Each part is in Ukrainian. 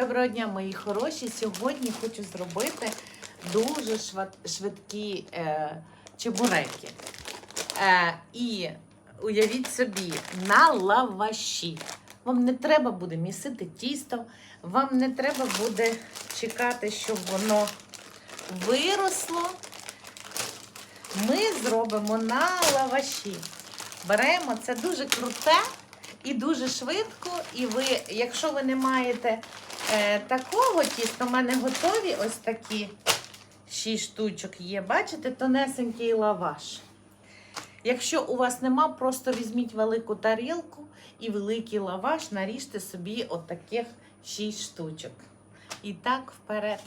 Доброго дня, мої хороші. Сьогодні хочу зробити дуже швидкі е, чебуреки. Е, і уявіть собі, на лаваші. Вам не треба буде місити тісто, вам не треба буде чекати, щоб воно виросло. Ми зробимо на лаваші. Беремо це дуже круте і дуже швидко. І ви, якщо ви не маєте такого тіста, в мене готові ось такі 6 штучок є. Бачите, тонесенький лаваш. Якщо у вас нема, просто візьміть велику тарілку і великий лаваш, наріжте собі отаких 6 штучок. І так вперед.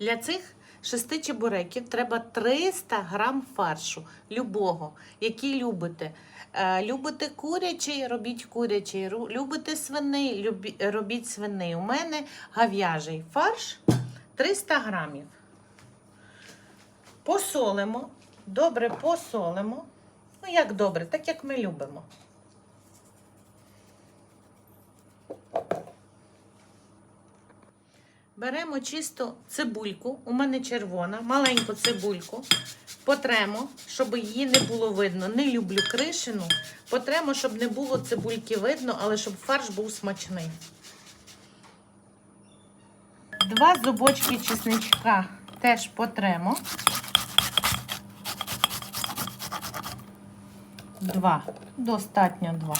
Для цих шести чебуреків треба 300 грам фаршу любого, який любите. Е, любите курячий, робіть курячий. Любите свиний, робіть свиний. У мене гав'яжий фарш 300 грамів. Посолимо, добре посолимо. Ну, як добре, так як ми любимо. Беремо чисто цибульку, у мене червона, маленьку цибульку. Потремо, щоб її не було видно. Не люблю кришину. Потремо, щоб не було цибульки видно, але щоб фарш був смачний. Два зубочки чесничка теж потремо. Два. Достатньо два.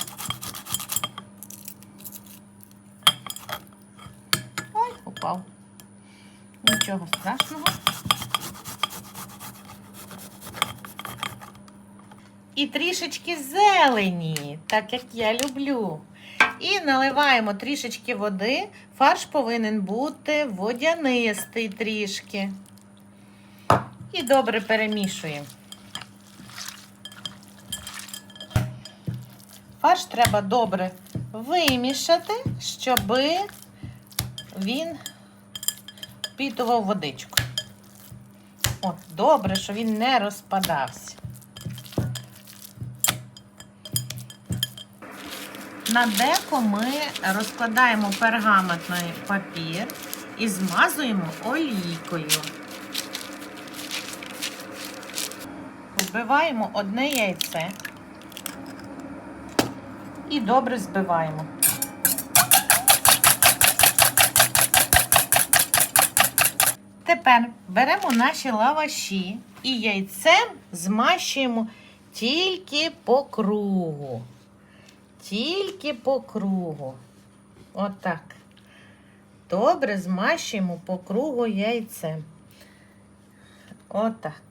Ой, упав. Нічого страшного. І трішечки зелені, так як я люблю. І наливаємо трішечки води. Фарш повинен бути водянистий трішки. І добре перемішуємо. Фарш треба добре вимішати, щоб він впітував водичку. От, добре, що він не розпадався. На деко ми розкладаємо пергаментний папір і змазуємо олійкою. Вбиваємо одне яйце і добре збиваємо. Тепер беремо наші лаваші і яйцем змащуємо тільки по кругу. Тільки по кругу. Отак. Добре змащуємо по кругу яйцем. Отак.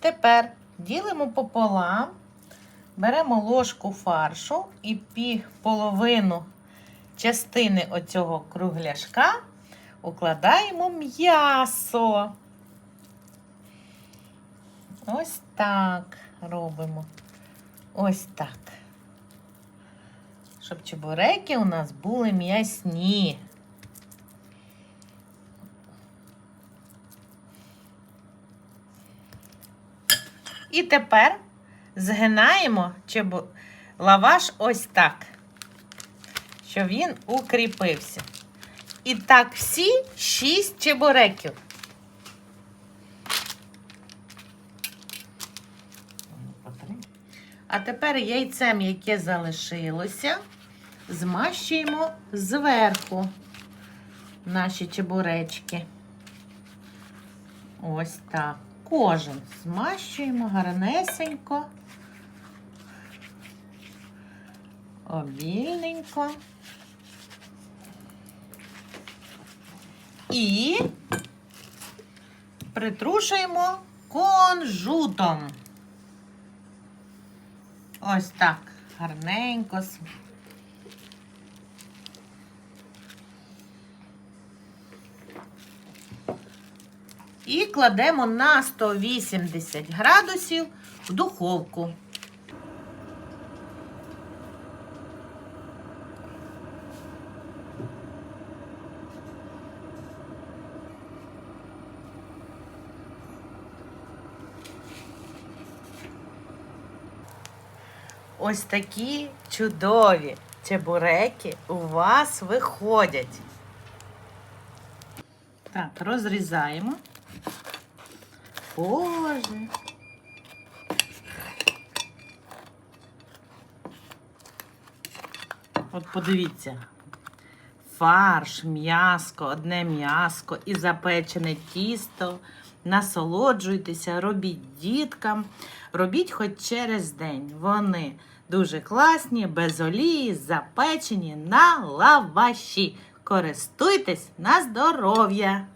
Тепер ділимо пополам, беремо ложку фаршу і пів половину частини оцього кругляшка укладаємо м'ясо. Ось так робимо. Ось так. Щоб чебуреки у нас були м'ясні. І тепер згинаємо лаваш ось так, щоб він укріпився. І так всі шість чебуреків. А тепер яйцем, яке залишилося, змащуємо зверху наші чебуречки. Ось так. Кожен змащуємо гарнесенько, обільненько. І притрушуємо конжутом. Ось так, гарненько. І кладемо на 180 градусів в духовку. Ось такі чудові чебуреки у вас виходять. Так, розрізаємо. Боже. От подивіться. Фарш, м'яско, одне м'яско і запечене тісто. Насолоджуйтеся, робіть діткам, робіть хоч через день. Вони дуже класні, без олії, запечені на лаваші. Користуйтесь на здоров'я!